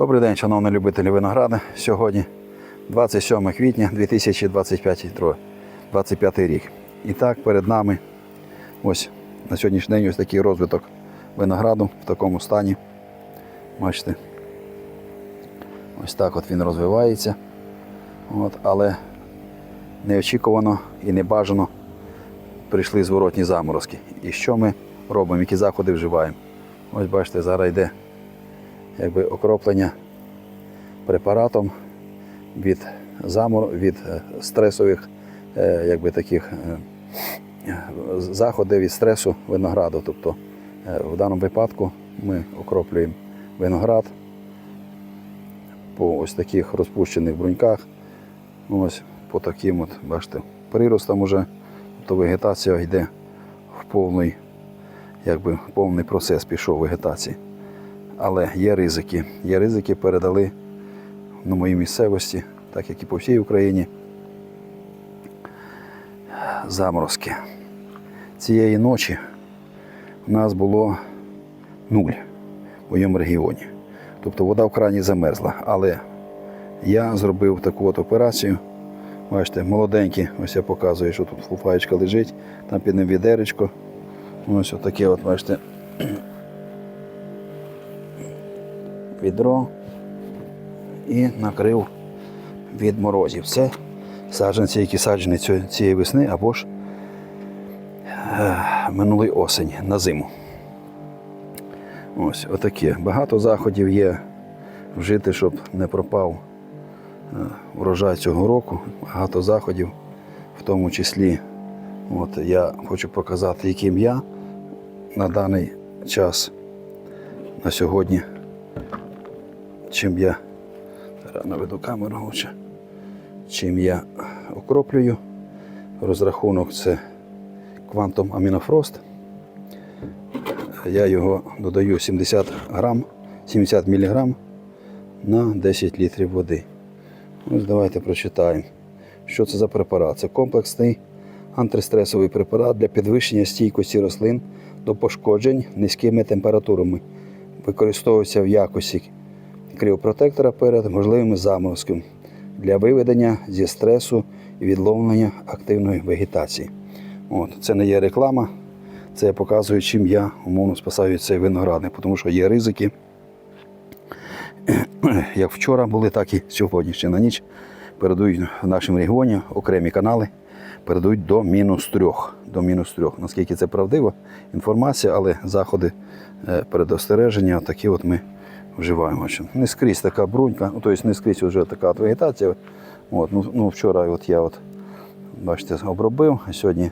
Добрий день, шановні любителі винограду. Сьогодні 27 квітня 2025 рік. І так, перед нами ось на сьогоднішній день ось такий розвиток винограду в такому стані. Бачите. Ось так от він розвивається. От, але неочікувано і небажано прийшли зворотні заморозки. І що ми робимо, які заходи вживаємо? Ось бачите, зараз йде якби окроплення препаратом від замор, від е, стресових е, якби таких е, заходів від стресу винограду. Тобто в даному випадку ми окроплюємо виноград по ось таких розпущених бруньках. Ось по таким от, бачите, приростам уже, тобто вегетація йде в повний, якби, повний процес пішов вегетації. Але є ризики. Є ризики передали на моїй місцевості, так як і по всій Україні. Заморозки. Цієї ночі у нас було нуль в моєму регіоні. Тобто вода в крані замерзла. Але я зробив таку от операцію. Бачите, молоденькі, ось я показую, що тут фуфаєчка лежить, там під ним відеречко. Ось отаке, от, бачите, відро і накрив від морозів. Це саджанці, які саджені цієї- весни або ж е, минулої осені на зиму. Ось отаке. Багато заходів є вжити, щоб не пропав е, урожай цього року. Багато заходів, в тому числі, от я хочу показати, яким я на даний час, на сьогодні чим я наведу камеру лучше, чим я окроплюю. Розрахунок це Quantum Aminoфроst. Я його додаю 70 грам, 70 мг на 10 літрів води. Ось давайте прочитаємо, що це за препарат. Це комплексний антистресовий препарат для підвищення стійкості рослин до пошкоджень низькими температурами. Використовується в якості кріопротектора перед можливими заморозками для виведення зі стресу і відловлення активної вегетації. От, це не є реклама, це я показую, чим я умовно спасаю цей виноградник, тому що є ризики. Як вчора були, так і сьогодні ще на ніч передають в нашому регіоні окремі канали, передають до мінус трьох. До мінус трьох. Наскільки це правдива інформація, але заходи е, предостереження, такі от ми вживаємо. Не скрізь така брунька, ну, тобто не скрізь вже така вегетація. От, ну, ну, вчора от я от, бачите, обробив, а сьогодні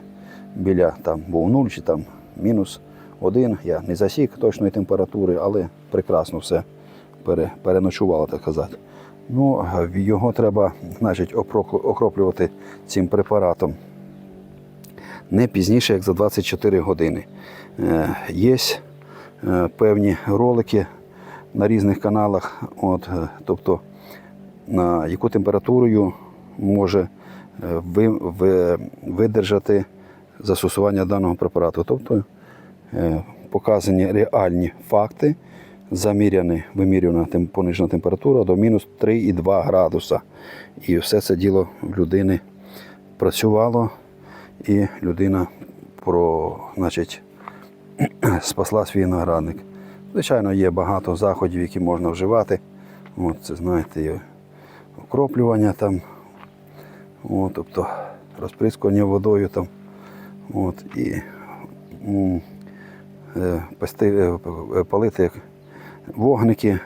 біля там був нуль чи там мінус один. Я не засік точної температури, але прекрасно все пере, переночувало, так казати. Ну, його треба значить, окроплювати цим препаратом не пізніше, як за 24 години. Е, Є е, певні ролики на різних каналах, от, е, тобто на яку температурою може е, ви, ви, видержати застосування даного препарату. Тобто е, показані реальні факти, заміряна, вимірювана понижена температура до мінус 3,2 градуса. І все це діло в людини працювало, і людина про, значить, спасла свій виноградник. Звичайно, є багато заходів, які можна вживати. От, це знаєте, є окроплювання там, от, тобто розприскування водою там. От, і е, пасти, е, палити вогники.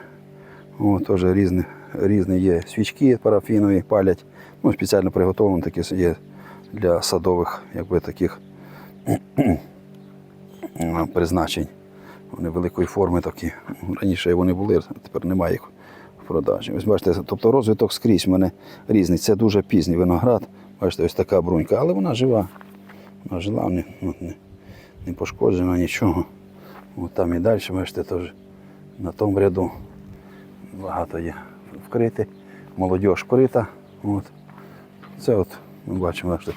От, теж різні, різні є свічки парафінові, палять. Ну, спеціально приготовлені такі є для садових якби, таких призначень. Вони великої форми такі. Раніше вони були, а тепер немає їх в продажі. Ось бачите, тобто розвиток скрізь в мене різний. Це дуже пізній виноград. Бачите, ось така брунька, але вона жива. Вона жила, не, ну, не, не пошкоджена нічого. От там і далі, бачите, теж на тому ряду багато є вкрити. Молодь вкрита. От. Це от ми бачимо, бачите,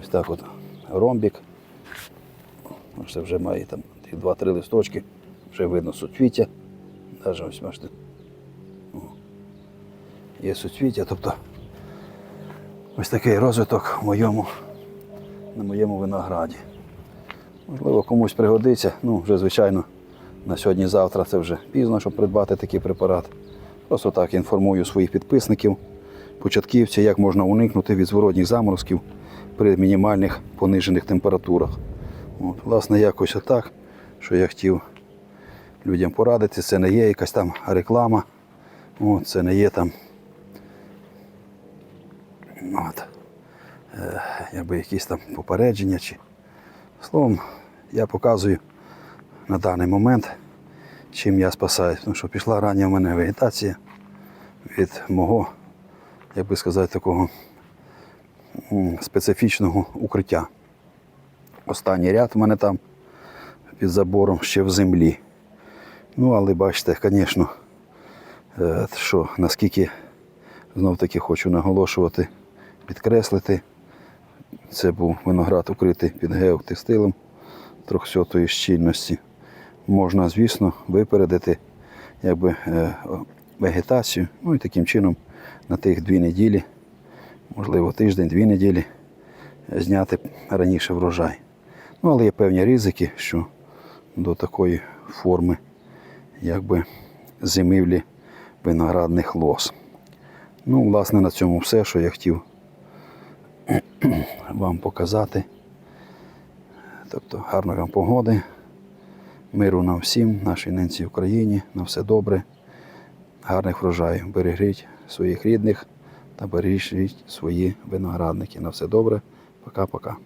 ось так от ромбік. Ось вже має там тих два-три листочки, вже видно суцвіття. Навіть ось бачите, є суцвіття. Тобто ось такий розвиток в моєму, на моєму винограді. Можливо, комусь пригодиться. Ну, вже, звичайно, на сьогодні-завтра це вже пізно, щоб придбати такий препарат. Просто так інформую своїх підписників, початківців, як можна уникнути від зворотніх заморозків при мінімальних понижених температурах. От, власне, якось отак, що я хотів людям порадити. Це не є якась там реклама, от, це не є там от, е, якби якісь там попередження. Чи... Словом, я показую на даний момент, чим я спасаюсь. Тому що пішла рання в мене вегетація від мого, як би сказати, такого специфічного укриття. Останній ряд в мене там під забором ще в землі. Ну, але бачите, звісно, е, що наскільки знов таки хочу наголошувати, підкреслити. Це був виноград укритий під геотекстилем трьохсотої щільності. Можна, звісно, випередити якби, е, вегетацію. Ну і таким чином на тих дві неділі, можливо, тиждень-дві неділі е, зняти раніше врожай. Ну, але є певні ризики, що до такої форми якби, зимівлі виноградних лоз. Ну, власне, на цьому все, що я хотів вам показати. Тобто гарної вам погоди, миру нам всім, нашій ненці Україні, на все добре, гарних врожаїв. Бережіть своїх рідних та бережіть свої виноградники. На все добре. Пока-пока.